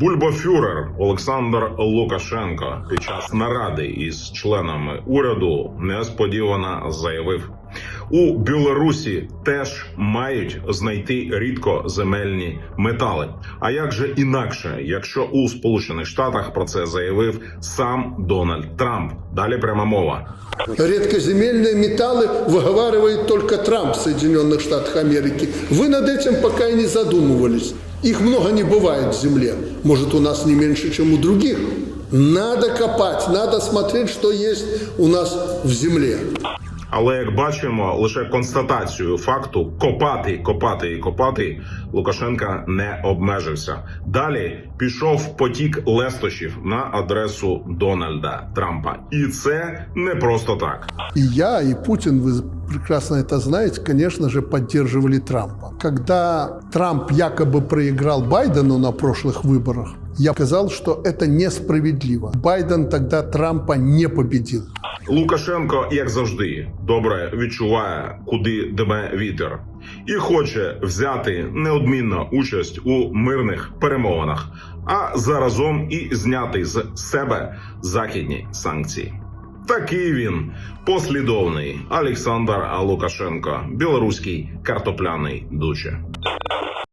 Бульбафюрер Олександр Лукашенко під час наради із членами уряду несподівано заявив: у Білорусі теж мають знайти рідкоземельні метали. А як же інакше, якщо у Сполучених Штатах про це заявив сам Дональд Трамп? Далі пряма мова. Редкоземельные металлы выговаривает только Трамп в Соединенных Штатах Америки. Вы над этим пока и не задумывались. Их много не бывает в земле. Может, у нас не меньше, чем у других. Надо копать, надо смотреть, что есть у нас в земле. Але як бачимо, лише констатацію факту копати, копати і копати Лукашенка не обмежився. Далі пішов потік лестощів на адресу Дональда Трампа, і це не просто так. И я, и Путин, вы прекрасно это знаете, конечно же, поддерживали Трампа. Когда Трамп якобы проиграл Байдену на прошлых выборах, я сказал, что это несправедливо. Байден тогда Трампа не победил. Лукашенко, як завжди, добре відчуває, куди дме вітер, і хоче взяти неодмінно участь у мирних перемовинах, а заразом і зняти з себе західні санкції. Такий він послідовний Олександр Лукашенко, білоруський картопляний дуче.